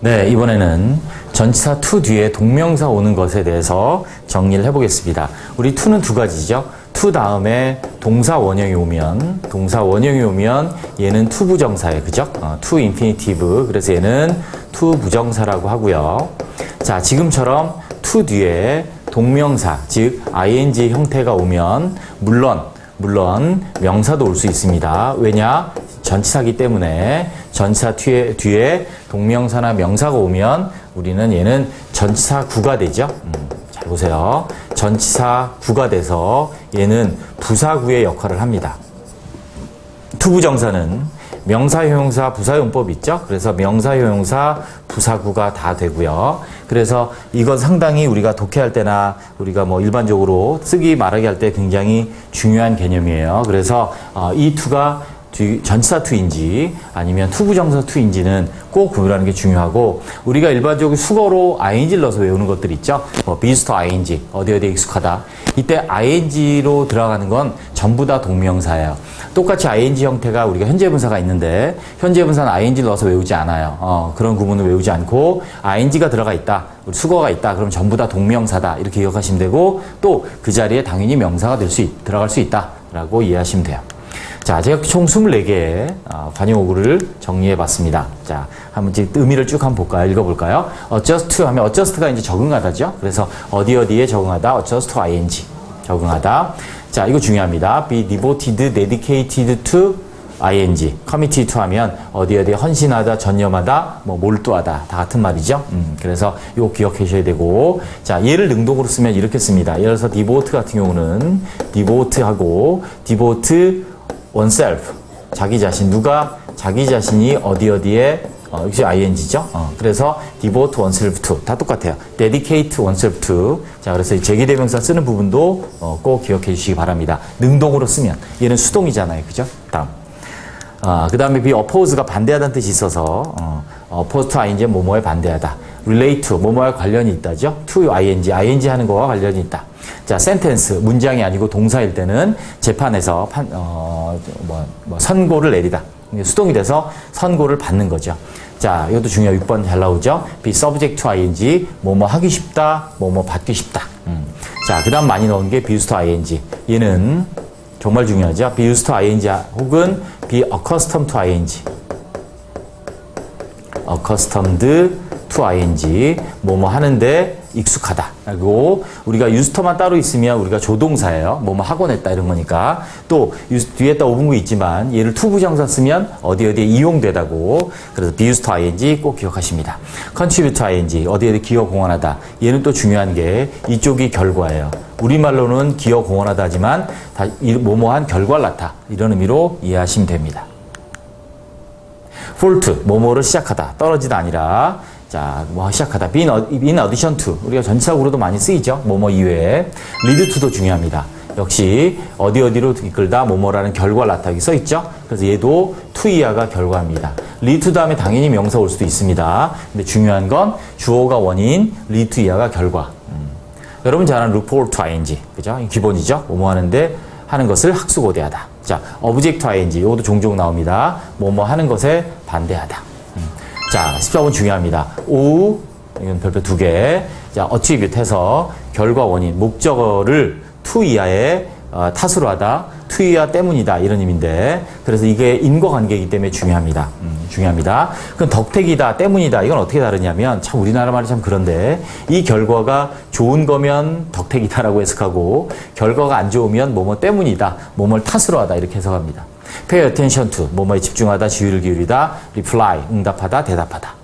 네, 이번에는 전치사 to 뒤에 동명사 오는 것에 대해서 정리를 해보겠습니다. 우리 to는 두 가지죠. to 다음에 동사 원형이 오면, 동사 원형이 오면 얘는 to 부정사예요. 그죠? 어, infinitive. 그래서 얘는 to 부정사라고 하고요. 자, 지금처럼 to 뒤에 동명사, 즉 ing 형태가 오면 물론 물론 명사도 올 수 있습니다. 왜냐? 전치사기 때문에 전치사 뒤에, 뒤에 동명사나 명사가 오면 우리는 얘는 전치사 구가 되죠. 음, 잘 보세요. 전치사 구가 돼서 얘는 부사구의 역할을 합니다. 투부정사는 명사효용사 부사용법 있죠? 그래서 명사효용사 부사구가 다 되고요. 그래서 이건 상당히 우리가 독해할 때나 우리가 뭐 일반적으로 쓰기 말하기 할 때 굉장히 중요한 개념이에요. 그래서 어, 이 투가 뒤- 전치사 투인지 아니면 투부정사 투인지는 꼭 구별하는 게 중요하고 우리가 일반적으로 수거로 ing를 넣어서 외우는 것들 있죠. 뭐 비스터 ing 어디 어디 익숙하다. 이때 ing로 들어가는 건 전부 다 동명사예요. 똑같이 ing 형태가 우리가 현재 분사가 있는데 현재 분사는 ing를 넣어서 외우지 않아요. 어, 그런 구문을 외우지 않고 ing가 들어가 있다. 수거가 있다. 그럼 전부 다 동명사다. 이렇게 기억하시면 되고 또 그 자리에 당연히 명사가 될 수 들어갈 수 있다라고 이해하시면 돼요. 자, 제가 총 24개의 어, 관용어구를 정리해 봤습니다. 자, 한번 의미를 쭉 한번 볼까요? 읽어볼까요? adjust to 하면 adjust가 이제 적응하다죠. 그래서 어디 어디에 적응하다, adjust to ing. 적응하다. 자, 이거 중요합니다. be devoted, dedicated to ing. committed to 하면 어디 어디에 헌신하다, 전념하다, 뭐 몰두하다. 다 같은 말이죠. 음, 그래서 이거 기억하셔야 되고. 자, 얘를 능동으로 쓰면 이렇게 씁니다. 예를 들어서 devote 같은 경우는 devote하고 devote oneself 자기 자신 누가 자기 자신이 어디 어디에 어, 역시 ing죠. 어, 그래서 devote oneself to 다 똑같아요. dedicate oneself to 자 그래서 이 제기대명사 쓰는 부분도 어, 꼭 기억해 주시기 바랍니다. 능동으로 쓰면 얘는 수동이잖아요, 그죠? 다음. 아, 그 다음에 be oppose가 반대하다는 뜻이 있어서, 어, oppose to ing 뭐뭐에 반대하다. Relate to 뭐뭐와 관련이 있다죠. to ing, ing 하는 거와 관련이 있다. 자, sentence, 문장이 아니고 동사일 때는 재판에서 판, 어, 뭐, 뭐 선고를 내리다. 수동이 돼서 선고를 받는 거죠. 자, 이것도 중요해요. 6번 잘 나오죠. be subject to ing, 뭐뭐 하기 쉽다, 뭐뭐 받기 쉽다. 음. 자, 그 다음 많이 나오는 게 be used to ing. 얘는 정말 중요하죠. be used to ing 혹은 be accustomed to ing. accustomed to ing. 뭐뭐 하는데 익숙하다. 그리고 우리가 유스터만 따로 있으면 우리가 조동사예요. 뭐뭐 하곤 했다 이런 거니까. 또 뒤에다 오분구 있지만 얘를 투부정사 쓰면 어디 어디에 이용되다고. 그래서 to ing 꼭 기억하십니다. to ing 어디 어디 기여 공헌하다. 얘는 또 중요한 게 이쪽이 결과예요. 우리말로는 기여 공헌하다 하지만 다 이- 뭐뭐한 결과를 낳다. 이런 의미로 이해하시면 됩니다. fault 뭐뭐를 시작하다 떨어지다 아니라 자, 뭐 시작하다. in, in addition to 우리가 전치사구로도 많이 쓰이죠. 뭐뭐 이외에 lead to도 중요합니다. 역시 어디 어디로 이끌다 뭐뭐라는 결과를 나타나기 써 있죠. 그래서 얘도 이하가 결과입니다. to 다음에 당연히 명사 올 수도 있습니다. 근데 중요한 건 주어가 원인, 이하가 결과. 음. 여러분 잘 아는 report 그죠? 이 기본이죠. 뭐뭐 하는데 하는 것을 학수고대하다. 자, to ing 이것도 종종 나옵니다. 뭐뭐 하는 것에 반대하다. 음. 자, 14번 중요합니다. 오, 이건 별표 두 개. 자, attribute 해서 결과 원인, 목적어를 to 이하의 어, 탓으로 하다, to 이하 때문이다 이런 의미인데 그래서 이게 인과관계이기 때문에 중요합니다. 음, 중요합니다. 그럼 덕택이다, 때문이다 이건 어떻게 다르냐면 참 우리나라 말이 참 그런데 이 결과가 좋은 거면 덕택이다라고 해석하고 결과가 안 좋으면 뭐뭐 때문이다, 뭐뭘 탓으로 하다 이렇게 해석합니다. Pay attention to 뭐뭐에 집중하다, 주의를 기울이다, reply 응답하다, 대답하다.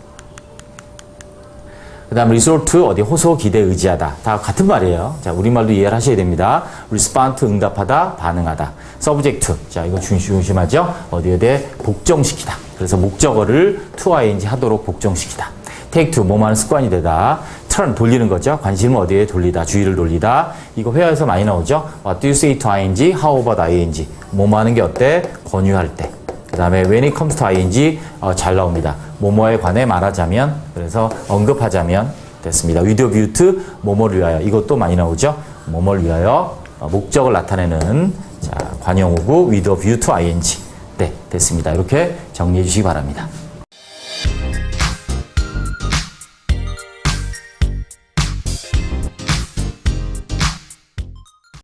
그 다음 resort 어디 호소, 기대, 의지하다. 다 같은 말이에요. 자, 우리말도 이해를 하셔야 됩니다. respond 응답하다, 반응하다. subject. 자, 이거 중- 중심하죠? 어디 어디에 복종시키다. 그래서 목적어를 to ing 하도록 복종시키다. take to 뭐뭐 하는 습관이 되다. Turn 돌리는 거죠. 관심을 어디에 돌리다. 주의를 돌리다. 이거 회화에서 많이 나오죠. What do you say to ing? How about ing? 뭐뭐 하는 게 어때? 권유할 때. 그 다음에 when it comes to ing 어, 잘 나옵니다. 뭐뭐에 관해 말하자면 그래서 언급하자면 됐습니다. with a view to 뭐뭐를 위하여 이것도 많이 나오죠. 뭐뭐를 위하여 어, 목적을 나타내는 자, 관용어구 with a view to ing 네 됐습니다. 이렇게 정리해 주시기 바랍니다.